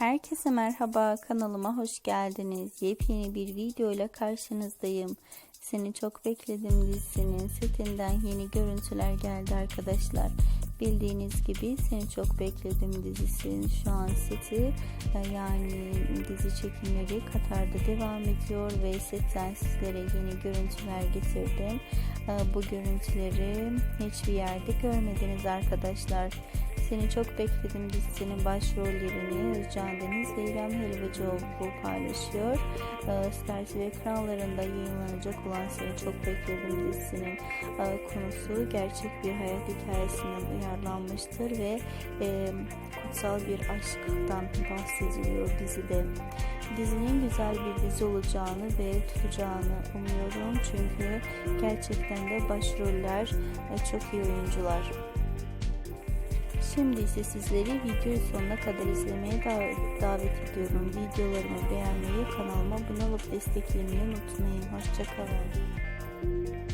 Herkese merhaba kanalıma hoş geldiniz. Yepyeni bir video ile karşınızdayım. Seni çok bekledim dizisinin setinden yeni görüntüler geldi arkadaşlar. Bildiğiniz gibi Seni Çok Bekledim dizisinin şu an seti e, yani dizi çekimleri Katar'da devam ediyor ve setten sizlere yeni görüntüler getirdim. E, Bu görüntüleri hiçbir yerde görmediniz arkadaşlar. Seni Çok Bekledim dizisinin başrollerini Özcan Deniz ve İrem Helvacıoğlu paylaşıyor. Ee, Star TV ekranlarında yayınlanacak olan Seni Çok Bekledim dizisinin e, konusu gerçek bir hayat hikayesinden uyarlanmıştır ve e, kutsal bir aşktan bahsediliyor dizide. Dizinin güzel bir dizi olacağını ve tutacağını umuyorum çünkü gerçekten de başroller e, çok iyi oyuncular. Şimdi ise sizleri videoyu sonuna kadar izlemeye davet, ediyorum. Videolarımı beğenmeyi, kanalıma abone olup desteklemeyi unutmayın. Hoşçakalın.